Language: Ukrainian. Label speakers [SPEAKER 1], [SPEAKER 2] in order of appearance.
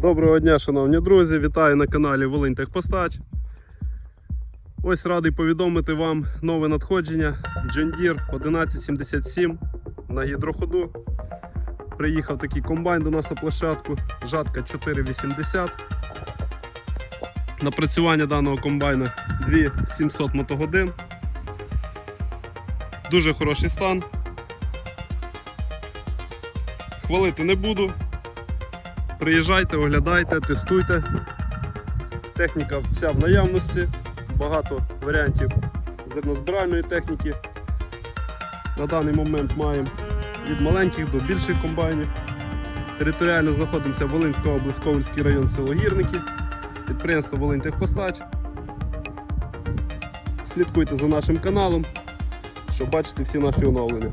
[SPEAKER 1] Доброго дня, шановні друзі! Вітаю на каналі Волинь Техпостач. Ось радий повідомити вам нове надходження John Deere 1177 на гідроходу. Приїхав такий комбайн до нас на площадку, жатка 480. Напрацювання даного комбайна 2700 мотогодин. Дуже хороший стан. Хвалити не буду. Приїжджайте, оглядайте, тестуйте. Техніка вся в наявності, багато варіантів зернозбиральної техніки. На даний момент маємо від маленьких до більших комбайнів. Територіально знаходимося Волинська область, Ковальський район, село Гірники, підприємство Волинь Техпостач. Слідкуйте за нашим каналом, щоб бачити всі наші оновлення.